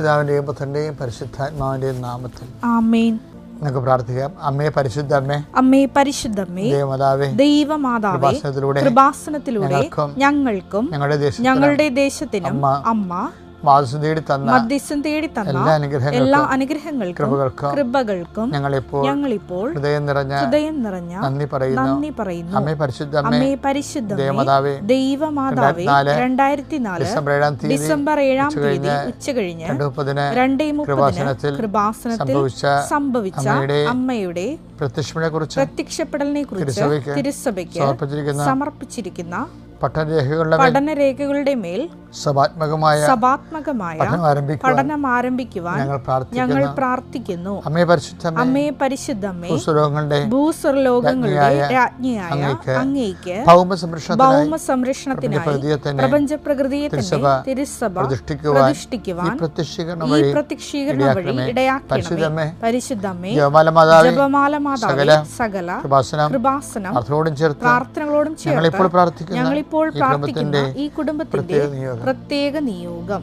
പിതാവിന്റെയും പുത്രന്റെയും പരിശുദ്ധാത്മാവിന്റെയും നാമത്തിൽ ആമേൻ. നമുക്ക് പ്രാർത്ഥിക്കാം. അമ്മേ പരിശുദ്ധ അമ്മേ അമ്മേ പരിശുദ്ധമ്മേ ദേവമാതാവേ ദൈവമാതാവേ കൃപാസനത്തിലൂടെ ഞങ്ങൾക്കും ഞങ്ങളുടെ ദേശത്തിനും അമ്മ അമ്മ മാതൃ തേടി തന്ന മധ്യസ്ഥം തേടി തന്ന എല്ലാ അനുഗ്രഹങ്ങൾക്കും എല്ലാ അനുഗ്രഹങ്ങൾക്കും കൃപകൾക്കും കൃപകൾക്കും ഞങ്ങളിപ്പോൾ ഞങ്ങളിപ്പോൾ ഹൃദയം നിറഞ്ഞ ഹൃദയം നിറഞ്ഞ നന്ദി പറയുന്നു. നന്ദി പറയുന്നു. അമ്മേ പരിശുദ്ധ അമ്മേ പരിശുദ്ധ ദേവമാതാവേ ദൈവമാതാവേ രണ്ടായിരത്തി നാല് ഡിസംബർ ഏഴാം തീയതി ഡിസംബർ ഏഴാം തീയതി ഉച്ച കഴിഞ്ഞ് രണ്ട് മുപ്പതിന് രണ്ടേ മുപ്പതിന് കൃപാസനത്തിൽ സംഭവിച്ച അമ്മയുടെ പ്രത്യക്ഷപ്പെടലിനെ കുറിച്ച് തിരുസഭയ്ക്ക് സമർപ്പിച്ചിരിക്കുന്ന പഠനരേഖകളുടെ പഠനരേഖകളുടെ മേൽ സഭാത്മകമായ സഭാത്മകമായ പഠനം ആരംഭിക്കുവാൻ ഞങ്ങൾ പ്രാർത്ഥിക്കുന്നു. അമ്മേ പരിശുദ്ധ അമ്മേ അമ്മേ പരിശുദ്ധമ്മേ ഭൂസ്വലോകങ്ങളുടെ ഭൂസ്വർലോകങ്ങളുടെ രാജ്ഞിയായ അങ്ങേക്ക് ഭൗമ സംരക്ഷണ സംരക്ഷണത്തിനായി പ്രപഞ്ച പ്രകൃതിയെ തിരുസഭ പ്രതിഷ്ഠിക്കുവാൻ ഈ പ്രത്യക്ഷീകരണ വഴി ഇടയാക്കണമേ. പരിശുദ്ധമ്മേ, ജപമാല മാതാവ് സകല കൃപാസനം പ്രാർത്ഥനകളോടും ചേർത്ത് പ്രാർത്ഥിക്കുന്ന ഞങ്ങളിപ്പോൾ ഈ പ്രാർത്ഥിക്കുന്ന ഈ കുടുംബത്തിന്റെ പ്രത്യേക നിയോഗം.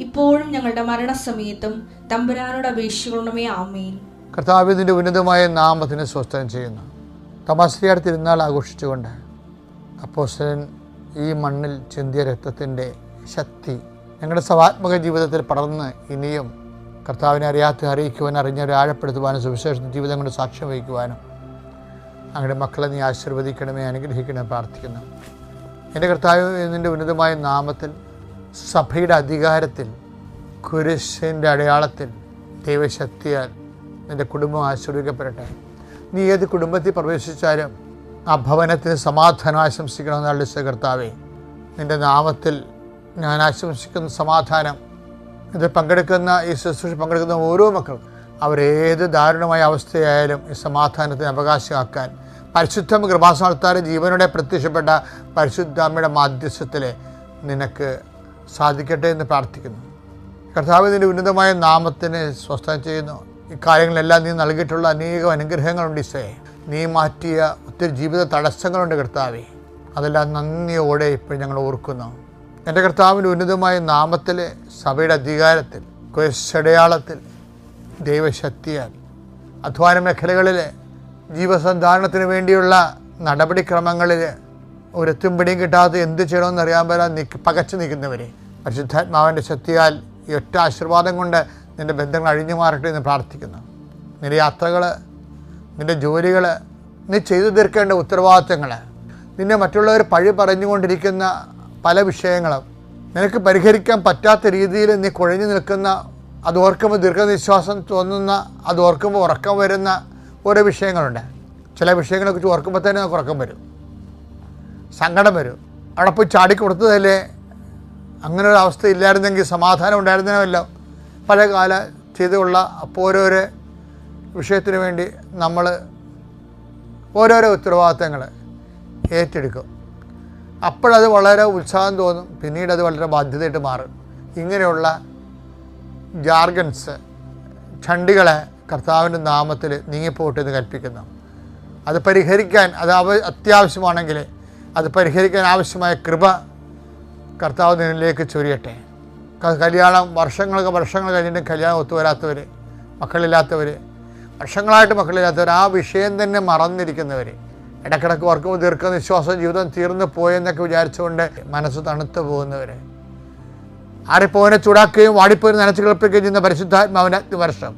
ഇപ്പോഴും ഞങ്ങളുടെ മരണസമയത്തും തമ്പുരാനോട് അപേക്ഷിക്കണമേ ആമേൻ. കർത്താവിന്റെ ഉന്നതമായ നാമത്തിന് സ്വസ്ഥനം ചെയ്യുന്നു. തമാശ്രീയാർ തിരുനാൾ ആഘോഷിച്ചുകൊണ്ട് അപ്പോസ്റ്റലൻ ഈ മണ്ണിൽ ചിന്തിയ രക്തത്തിന്റെ ശക്തി ഞങ്ങളുടെ സവാത്മക ജീവിതത്തിൽ പടർന്ന് ഇനിയും കർത്താവിനെ അറിയാത്ത അറിയിക്കുവാൻ അറിഞ്ഞവരെ ആഴപ്പെടുത്തുവാനും സുവിശേഷ ജീവിതം കൊണ്ട് സാക്ഷ്യം വഹിക്കുവാനും അങ്ങയുടെ മക്കളെ നീ ആശീർവദിക്കണമേ അനുഗ്രഹിക്കണമേ പ്രാർത്ഥിക്കുന്നു. എന്റെ കർത്താവ് നിന്റെ ഉന്നതമായ നാമത്തിൽ സഭയുടെ അധികാരത്തിൽ കുരിശിന്റെ അടയാളത്തിൽ ദൈവശക്തിയാൽ നിന്റെ കുടുംബം ആശ്രയിക്കപ്പെടട്ടെ നീ ഏത് കുടുംബത്തിൽ പ്രവേശിച്ചാലും ആ ഭവനത്തിന് സമാധാനം ആശംസിക്കണമെന്നുള്ള കർത്താവേ നിന്റെ നാമത്തിൽ ഞാൻ ആശംസിക്കുന്ന സമാധാനം. ഇത് പങ്കെടുക്കുന്ന ഈ ശുശ്രൂഷ പങ്കെടുക്കുന്ന ഓരോ മക്കളും അവരേത് ദാരുണമായ അവസ്ഥയായാലും ഈ സമാധാനത്തിന് അവകാശമാക്കാൻ പരിശുദ്ധ കൃപാസ്ഥാനത്താരെ ജീവനോടെ പ്രത്യക്ഷപ്പെട്ട പരിശുദ്ധാമ്മയുടെ മാധ്യസ്ഥത്തിൽ നിനക്ക് സാധിക്കട്ടെ എന്ന് പ്രാർത്ഥിക്കുന്നു. കർത്താവ് നിന്റെ ഉന്നതമായ നാമത്തിന് സ്വസ്ഥം ചെയ്യുന്നു. ഈ കാര്യങ്ങളെല്ലാം നീ നൽകിയിട്ടുള്ള അനേകം അനുഗ്രഹങ്ങളുണ്ട് ഇസേ നീ മാറ്റിയ ഒത്തിരി ജീവിത തടസ്സങ്ങളുണ്ട് കർത്താവേ. അതെല്ലാം നന്ദിയോടെ ഇപ്പോൾ ഞങ്ങൾ ഓർക്കുന്നു. എന്റെ കർത്താവിന്റെ ഉന്നതമായ നാമത്തിലെ സഭയുടെ അധികാരത്തിൽ കുശടയാളത്തിൽ ദൈവശക്തിയാൽ അധ്വാന മേഖലകളിൽ ജീവസന്ധാരണത്തിന് വേണ്ടിയുള്ള നടപടിക്രമങ്ങളിൽ ഒരെത്തും പിടിയും കിട്ടാതെ എന്ത് ചെയ്യണമെന്ന് അറിയാൻ പോലെ നിക്ക് പകച്ചു നിൽക്കുന്നവരെ. പരിശുദ്ധാത്മാവിന്റെ ശക്തിയാൽ ഈ ഒറ്റ ആശീർവാദം കൊണ്ട് നിന്റെ ബന്ധങ്ങൾ അഴിഞ്ഞു മാറട്ടെ എന്ന് പ്രാർത്ഥിക്കുന്നു. നിന്റെ യാത്രകൾ നിന്റെ ജോലികൾ നീ ചെയ്തു തീർക്കേണ്ട ഉത്തരവാദിത്തങ്ങൾ നിന്നെ മറ്റുള്ളവർ പഴി പറഞ്ഞുകൊണ്ടിരിക്കുന്ന പല വിഷയങ്ങളും നിനക്ക് പരിഹരിക്കാൻ പറ്റാത്ത രീതിയിൽ നീ കുഴഞ്ഞു നിൽക്കുന്ന അത് ഓർക്കുമ്പോൾ ദീർഘനിശ്വാസം തോന്നുന്ന അത് ഓർക്കുമ്പോൾ ഉറക്കം വരുന്ന ഓരോ വിഷയങ്ങളുണ്ട്. ചില വിഷയങ്ങളെക്കുറിച്ച് ഓർക്കുമ്പോൾ തന്നെ നമുക്ക് ഉറക്കം വരും. സങ്കടം വരും. അവിടെ പോയി ചാടി കൊടുത്തതല്ലേ? അങ്ങനെ ഒരു അവസ്ഥ ഇല്ലായിരുന്നെങ്കിൽ സമാധാനം ഉണ്ടായിരുന്നല്ലോ പല കാല ചെയ്തുള്ള ഓരോരോ വിഷയത്തിന് വേണ്ടി നമ്മൾ ഓരോരോ ഉത്തരവാദിത്തങ്ങൾ ഏറ്റെടുക്കും. അപ്പോഴത് വളരെ ഉത്സാഹം തോന്നും. പിന്നീട് അത് വളരെ ബാധ്യതയായിട്ട് മാറും. ഇങ്ങനെയുള്ള ജാർഗൻസ് ചണ്ടികളെ കർത്താവിന്റെ നാമത്തിൽ നീങ്ങിപ്പോട്ടെന്ന് കൽപ്പിക്കുന്നു. അത് പരിഹരിക്കാൻ അത് അത്യാവശ്യമാണെങ്കിൽ അത് പരിഹരിക്കാൻ ആവശ്യമായ കൃപ കർത്താവ് നിന്നിലേക്ക് ചൊരിയട്ടെ. കല്യാണം വർഷങ്ങൾക്ക് വർഷങ്ങൾ കഴിഞ്ഞിട്ടും കല്യാണം ഒത്തുവരാത്തവർ മക്കളില്ലാത്തവർ വർഷങ്ങളായിട്ട് മക്കളില്ലാത്തവർ ആ വിഷയം തന്നെ മറന്നിരിക്കുന്നവർ ഇടക്കിടക്ക് ഓർക്കുമ്പോൾ ദീർഘനിശ്വാസം ജീവിതം തീർന്നു പോയെന്നൊക്കെ വിചാരിച്ചുകൊണ്ട് മനസ്സ് തണുത്തു പോകുന്നവർ ആറിപ്പോവിനെ ചൂടാക്കുകയും വാടിപ്പോയി നനച്ചു കളിപ്പിക്കുകയും ചെയ്യുന്ന പരിശുദ്ധാത്മാവിന്റെ അഗ്നിവർഷം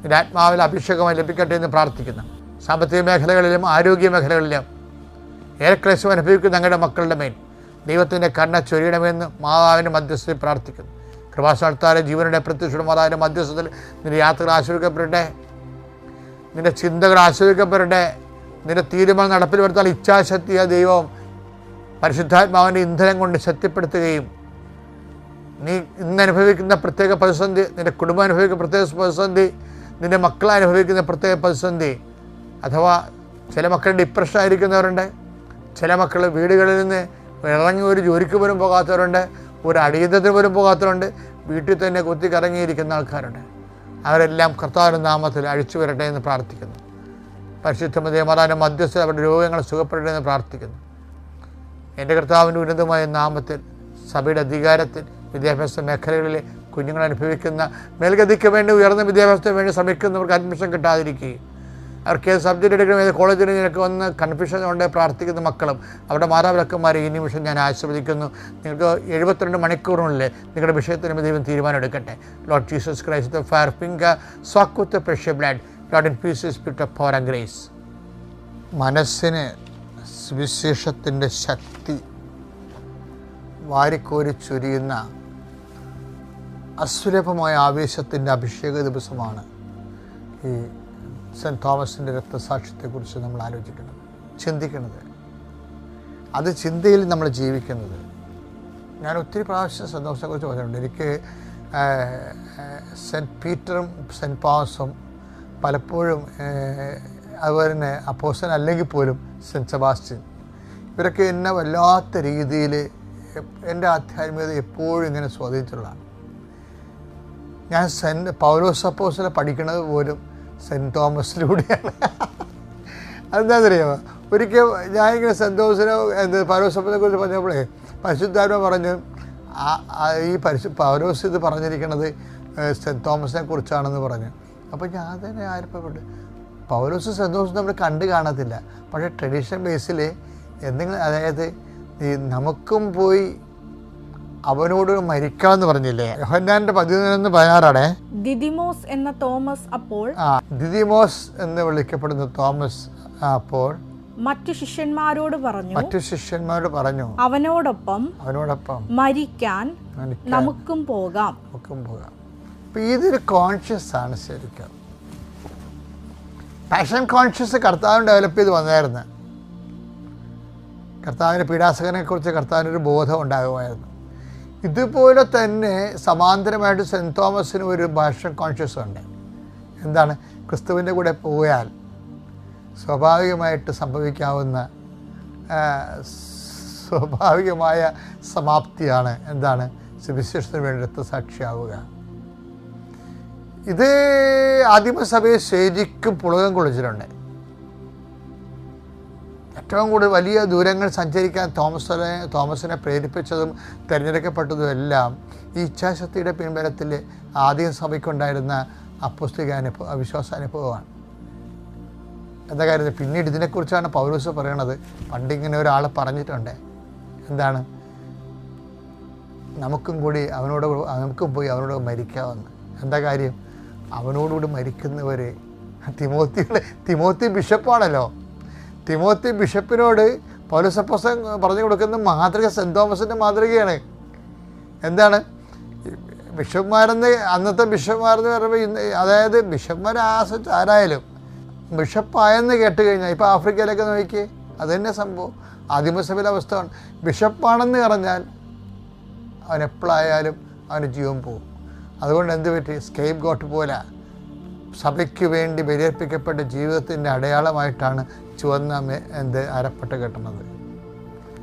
നിന്റെ ആത്മാവിൽ അഭിഷേകമായി ലഭിക്കട്ടെ എന്ന് പ്രാർത്ഥിക്കുന്നു. സാമ്പത്തിക മേഖലകളിലും ആരോഗ്യ മേഖലകളിലും ഏറെ അനുഭവിക്കുന്ന ഞങ്ങളുടെ മക്കളുടെ മേൽ ദൈവത്തിന്റെ കണ്ണ ചൊരിയണമെന്ന് മാതാവിന്റെ മധ്യസ്ഥയിൽ പ്രാർത്ഥിക്കുന്നു. കൃപാശാർത്ഥാലെ ജീവനുടെ പ്രത്യക്ഷയുടെ മാതാവിന്റെ മധ്യസ്ഥത്തിൽ നിന്റെ യാത്രകൾ ആശ്രയിക്കപ്പെടട്ടെ നിന്റെ ചിന്തകൾ ആസ്വദിക്കപ്പെടട്ടെ നിന്റെ തീരുമാനം നടപ്പിൽ വരുത്താൻ ഇച്ഛാശക്തിയ ദൈവം പരിശുദ്ധാത്മാവിന്റെ ഇന്ധനം കൊണ്ട് ശക്തിപ്പെടുത്തുകയും നീ ഇന്ന് അനുഭവിക്കുന്ന പ്രത്യേക പ്രതിസന്ധി നിന്റെ കുടുംബം അനുഭവിക്കുന്ന പ്രത്യേക പ്രതിസന്ധി നിന്റെ മക്കൾ അനുഭവിക്കുന്ന പ്രത്യേക പ്രതിസന്ധി അഥവാ ചില മക്കൾ ഡിപ്രഷൻ ആയിരിക്കുന്നവരുണ്ട്. ചില മക്കൾ വീടുകളിൽ നിന്ന് ഇറങ്ങി ഒരു ജോലിക്ക് പോലും പോകാത്തവരുണ്ട് ഒരു അടിയന്തരത്തിന് പോലും പോകാത്തവരുണ്ട് വീട്ടിൽ തന്നെ കുത്തി കറങ്ങിയിരിക്കുന്ന ആൾക്കാരുണ്ട്. അവരെല്ലാം കർത്താവിന്റെ നാമത്തിൽ അഴിച്ചു വരട്ടെ എന്ന് പ്രാർത്ഥിക്കുന്നു. പരിശുദ്ധ ദേവമാതാവിന്റെ മധ്യസ്ഥ അവരുടെ രോഗങ്ങൾ സുഖപ്പെടട്ടെ എന്ന് പ്രാർത്ഥിക്കുന്നു. എന്റെ കർത്താവിന്റെ ഉന്നതമായ നാമത്തിൽ സഭയുടെ അധികാരത്തിൽ വിദ്യാഭ്യാസ മേഖലകളിലെ കുഞ്ഞുങ്ങൾ അനുഭവിക്കുന്ന മേൽഗതിക്ക് വേണ്ടി ഉയർന്ന വിദ്യാഭ്യാസത്തിന് വേണ്ടി ശ്രമിക്കുന്നവർക്ക് അഡ്മിഷൻ കിട്ടാതിരിക്കുകയും അവർക്ക് ഏത് സബ്ജക്റ്റ് എടുക്കണം ഏത് കോളേജിൽ നിനക്ക് വന്ന് കൺഫ്യൂഷൻ കൊണ്ട് പ്രാർത്ഥിക്കുന്ന മക്കളും അവരുടെ മാതാപിതാക്കന്മാരെ ഈ നിമിഷം ഞാൻ ആശീർവദിക്കുന്നു. നിങ്ങൾക്ക് എഴുപത്തിരണ്ട് മണിക്കൂറിനുള്ളിൽ നിങ്ങളുടെ വിഷയത്തിന് ദൈവം തീരുമാനം എടുക്കട്ടെ. Lord Jesus Christ fire finger soak with precious blood Lord in peace spirit of power and grace മനസ്സിന് സുവിശേഷത്തിന്റെ ശക്തി വാരിക്കോരി ചൊരിയുന്ന അസുലഭമായ ആവേശത്തിന്റെ അഭിഷേക ദിവസമാണ് ഈ സെന്റ് തോമസിന്റെ രക്തസാക്ഷ്യത്തെക്കുറിച്ച് നമ്മൾ ആലോചിക്കുന്നത് ചിന്തിക്കുന്നത്. അത് ചിന്തയിൽ നമ്മൾ ജീവിക്കുന്നത്. ഞാൻ ഒത്തിരി പ്രാവശ്യം സന്തോഷത്തെക്കുറിച്ച് പറഞ്ഞിട്ടുണ്ട്. എനിക്ക് സെന്റ് പീറ്ററും സെന്റ് തോമസും പലപ്പോഴും അതുപോലെ തന്നെ അപ്പോസൻ അല്ലെങ്കിൽ പോലും സെന്റ് സെബാസ്റ്റ്യൻ ഇവരൊക്കെ എന്നെ വല്ലാത്ത രീതിയിൽ എന്റെ ആധ്യാത്മികത എപ്പോഴും ഇങ്ങനെ സ്വാധീനിച്ചിട്ടുള്ളതാണ്. ഞാൻ സെന്റ് പൗലോസ് അപ്പോസിനെ പഠിക്കുന്നത് പോലും സെന്റ് തോമസിലൂടെയാണ്. അതെന്താണെന്നറിയാമോ ഒരിക്കൽ ഞാനിങ്ങനെ സെന്റ് തോമസിനെ എന്ത് പൗലോസപ്പനെ കുറിച്ച് പറഞ്ഞപ്പോഴേ പരിശുദ്ധാരോ പറഞ്ഞു ഈ പരിശു പൗലോസ് ഇത് പറഞ്ഞിരിക്കുന്നത് സെന്റ് തോമസിനെ കുറിച്ചാണെന്ന് പറഞ്ഞു. അപ്പോൾ ഞാൻ തന്നെ ആരപ്പപ്പെട്ടു പൗലോസ് സെന്റ് തോമസ് നമ്മൾ കണ്ട് കാണത്തില്ല. പക്ഷേ ട്രഡീഷണൽ ബേസിൽ എന്തെങ്കിലും അതായത് നമുക്കും പോയി അവനോട് മരിക്കാന്ന് പറഞ്ഞില്ലേ? യോഹന്നാന്റെ പതിനൊന്ന് പതിനാറാണ്. ദിദിമോസ് എന്ന തോമസ് അപ്പോൾ ആ ദിദിമോസ് എന്ന് വിളിക്കപ്പെടുന്ന തോമസ് അപ്പോൾ മറ്റു ശിഷ്യന്മാരോട് പറഞ്ഞു. മറ്റു ശിഷ്യന്മാരോട് പറഞ്ഞു. അവനോടൊപ്പം അവനോടൊപ്പം മരിക്കാൻ നമുക്കും പോകാം. നമുക്കും പോകാം. അപ്പൊ ഇതൊരു കോൺഷ്യസ് ആണ് ശരിക്കും. പാഷൻ കോൺഷ്യസ് കർത്താവിന് ഡെവലപ്പ് ചെയ്ത് വന്നായിരുന്നു. കർത്താവിന്റെ പീഡാസകനെക്കുറിച്ച് കർത്താവിനൊരു ബോധം ഉണ്ടാകുമായിരുന്നു. ഇതുപോലെ തന്നെ സമാന്തരമായിട്ട് സെന്റ് തോമസിന് ഒരു ഭാഷ കോൺഷ്യസ് ഉണ്ട്. എന്താണ്? ക്രിസ്തുവിന്റെ കൂടെ പോയാൽ സ്വാഭാവികമായിട്ട് സംഭവിക്കാവുന്ന സ്വാഭാവികമായ സമാപ്തിയാണ് എന്താണ്? സുവിശേഷത്തിന് വേണ്ടി രക്തസാക്ഷിയാവുക. ഇത് ആദിമസഭയെ ശരിക്കും പുളകം കൊള്ളിച്ചിട്ടുണ്ട്. ഏറ്റവും കൂടുതൽ വലിയ ദൂരങ്ങൾ സഞ്ചരിക്കാൻ തോമസിനെ തോമസിനെ പ്രേരിപ്പിച്ചതും തിരഞ്ഞെടുക്കപ്പെട്ടതും എല്ലാം ഈ ഇച്ഛാശക്തിയുടെ പിൻബലത്തിൽ ആദ്യം സഭയ്ക്കുണ്ടായിരുന്ന അപ്പുസ്തിക അനുഭവ വിശ്വാസാനുഭവമാണ് എന്താ കാര്യത്തിൽ പിന്നീട് ഇതിനെക്കുറിച്ചാണ് പൗരൂസ് പറയണത്. പണ്ടിങ്ങനെ ഒരാൾ പറഞ്ഞിട്ടുണ്ട്. എന്താണ്? നമുക്കും കൂടി അവനോട് നമുക്കും പോയി അവനോട് മരിക്കാമെന്ന് എന്താ കാര്യം? അവനോടുകൂടി മരിക്കുന്നവർ തിമോത്തിയുടെ തിമോത്തി ബിഷപ്പാണല്ലോ. തിമോത്തി ബിഷപ്പിനോട് പൗരസപ്പോസൻ പറഞ്ഞു കൊടുക്കുന്ന മാതൃക സെന്റ് തോമസിന്റെ മാതൃകയാണ്. എന്താണ്? ബിഷപ്പ്മാരെന്ന് അന്നത്തെ ബിഷപ്പ്മാരെന്ന് പറയുമ്പോൾ ഇന്ന് അതായത് ബിഷപ്പ്മാരെ ആശ്രയിച്ച് ആരായാലും ബിഷപ്പായെന്ന് കേട്ട് കഴിഞ്ഞാൽ ഇപ്പോൾ ആഫ്രിക്കയിലൊക്കെ നോക്കി തന്നെ സംഭവം. ആദിമസഭയിലെ അവസ്ഥയാണ്. ബിഷപ്പാണെന്ന് പറഞ്ഞാൽ അവൻ എപ്പോഴായാലും അവന് ജീവൻ പോകും. അതുകൊണ്ട് എന്ത് പറ്റി? സ്കേപ്പ് ഗോട്ട് പോലെ സഭയ്ക്ക് വേണ്ടി ബലിയർപ്പിക്കപ്പെട്ട ജീവിതത്തിന്റെ അടയാളമായിട്ടാണ് ചുവന്ന എന്ത് അരപ്പട്ട കെട്ടുന്നത്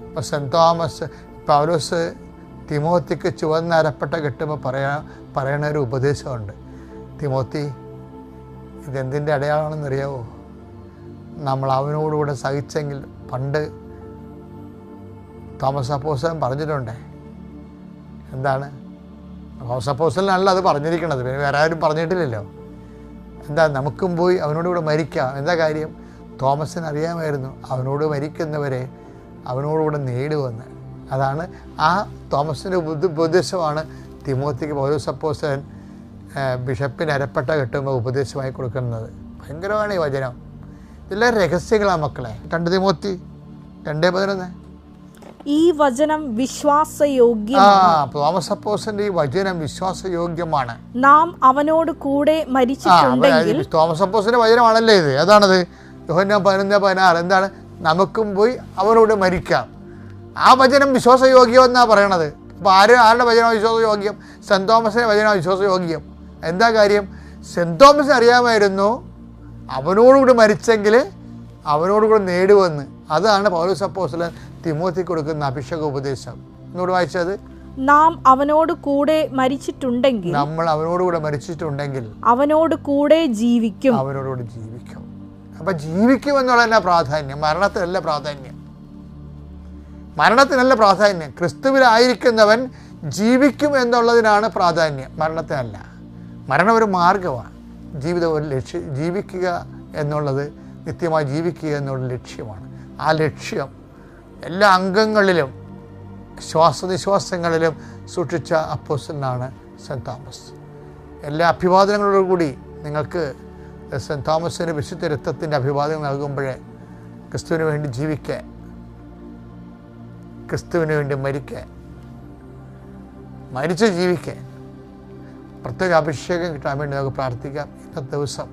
ഇപ്പോൾ സെന്റ് തോമസ് പൗലോസ് തിമോത്തിക്ക് ചുവന്ന അരപ്പെട്ട കെട്ടുമ്പോൾ പറയാ പറയണ ഒരു ഉപദേശമുണ്ട്. തിമോത്തി ഇതെന്തിന്റെ അടയാളമാണെന്ന് അറിയാവോ? നമ്മൾ അവനോടുകൂടെ സഹിച്ചെങ്കിൽ പണ്ട് തോമസ് അപ്പോസൻ പറഞ്ഞിട്ടുണ്ടേ. എന്താണ്? തോമസ് അപ്പോസലിനല്ല അത് പറഞ്ഞിരിക്കണത്. പിന്നെ വേറെ ആരും പറഞ്ഞിട്ടില്ലല്ലോ. എന്താ നമുക്കും പോയി അവനോടുകൂടെ മരിക്കാം. എന്താ കാര്യം? തോമസിന് അറിയാമായിരുന്നു അവനോട് മരിക്കുന്നവരെ അവനോടുകൂടെ നേടുവെന്ന്. അതാണ് ആ തോമസിന്റെ ഉപദ- ഉപദേശമാണ് തിമോത്തിക്ക് ഓരോ സപ്പോസൻ ബിഷപ്പിന് അരപ്പെട്ട കെട്ടുമ്പോൾ ഉപദേശമായി കൊടുക്കുന്നത്. ഭയങ്കരമാണ് ഈ വചനം. ഇതെല്ലാം രഹസ്യങ്ങളാണ് മക്കളെ. രണ്ട് തിമോത്തി രണ്ടേ പതിനൊന്ന്. ഈ വചനം വിശ്വാസയോഗ്യ തോമസ് അപ്പോസിന്റെ ഈ വചനം വിശ്വാസയോഗ്യമാണ്. നാം അവനോട് കൂടെ മരിച്ചു മരിച്ചിട്ടുണ്ടെങ്കിൽ തോമസ് അപ്പോസിന്റെ വചനമാണല്ലേ ഇത്? ഏതാണത്? യോഹന്ന പതിനൊന്ന് പതിനാറ്. എന്താണ്? നമുക്കും പോയി അവരോട് മരിക്കാം. ആ വചനം വിശ്വാസയോഗ്യം എന്നാണ് പറയണത്. അപ്പോൾ ആര് ആരുടെ വചനം വിശ്വാസയോഗ്യം? സെന്റ് തോമസിന്റെ വചനം വിശ്വാസയോഗ്യം. എന്താ കാര്യം? സെന്റ് തോമസ് അറിയാമായിരുന്നു അവനോടുകൂടി മരിച്ചെങ്കിൽ അവനോടുകൂടി നേടുവെന്ന്. അതാണ് പൗലോസ് അപ്പോസ്ലൻ തിമോത്തി കൊടുക്കുന്ന അഭിഷേക ഉപദേശം. എന്നോട് വായിച്ചത്? നാം അവനോട് കൂടെ മരിച്ചിട്ടുണ്ടെങ്കിൽ നമ്മൾ അവനോട് കൂടെ മരിച്ചിട്ടുണ്ടെങ്കിൽ അവനോട് കൂടെ ജീവിക്കും. അവനോടുകൂടി ജീവിക്കും. അപ്പം എന്നുള്ളതല്ല പ്രാധാന്യം. മരണത്തിനല്ല പ്രാധാന്യം. മരണത്തിനല്ല പ്രാധാന്യം. ക്രിസ്തുവിലായിരിക്കുന്നവൻ ജീവിക്കും എന്നുള്ളതിനാണ് പ്രാധാന്യം. മരണത്തിനല്ല. മരണം ഒരു മാർഗമാണ് ജീവിതം ഒരു ലക്ഷ്യം ജീവിക്കുക എന്നുള്ളത് നിത്യമായി ജീവിക്കുക എന്നുള്ള ലക്ഷ്യമാണ്. ആ ലക്ഷ്യം എല്ലാ അംഗങ്ങളിലും ശ്വാസനിശ്വാസങ്ങളിലും സൂക്ഷിച്ച അപ്പോസിനാണ് സെന്റ് തോമസ്. എല്ലാ അഭിവാദനങ്ങളോടുകൂടി നിങ്ങൾക്ക് സെന്റ് തോമസിന് വിശുദ്ധ രക്തത്തിന്റെ അഭിവാദ്യം നൽകുമ്പോഴേ ക്രിസ്തുവിന് വേണ്ടി ജീവിക്കേ. ക്രിസ്തുവിന് വേണ്ടി മരിക്കേ. മരിച്ച് ജീവിക്കേ. പ്രത്യേക അഭിഷേകം കിട്ടാൻ വേണ്ടി നമുക്ക് പ്രാർത്ഥിക്കാം. ഇന്നത്തെ ദിവസം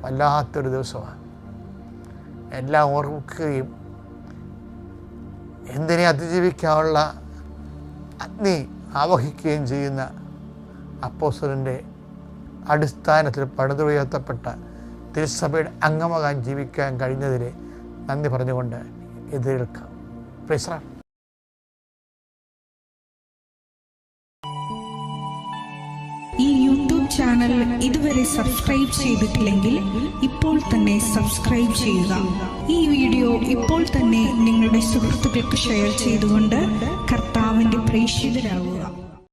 വല്ലാത്തൊരു ദിവസമാണ്. എല്ലാം ഓർക്കുകയും എന്തിനെ അതിജീവിക്കാനുള്ള അഗ്നി ആവഹിക്കുകയും ചെയ്യുന്ന അപ്പോസറിന്റെ അടിസ്ഥാനത്തിൽ പണിതുയർത്തപ്പെട്ട തിരുസഭയുടെ അംഗമാകാൻ ജീവിക്കാൻ കഴിഞ്ഞതിൽ നന്ദി പറഞ്ഞുകൊണ്ട് എതിരേൽക്കാം. പ്രൈസ് ഈ യൂട്യൂബ് ചാനൽ ഇതുവരെ സബ്സ്ക്രൈബ് ചെയ്തിട്ടില്ലെങ്കിൽ ഇപ്പോൾ തന്നെ സബ്സ്ക്രൈബ് ചെയ്യുക. ഈ വീഡിയോ ഇപ്പോൾ തന്നെ നിങ്ങളുടെ സുഹൃത്തുക്കൾക്ക് ഷെയർ ചെയ്തുകൊണ്ട് കർത്താവിന്റെ പ്രേക്ഷിതരാകുക.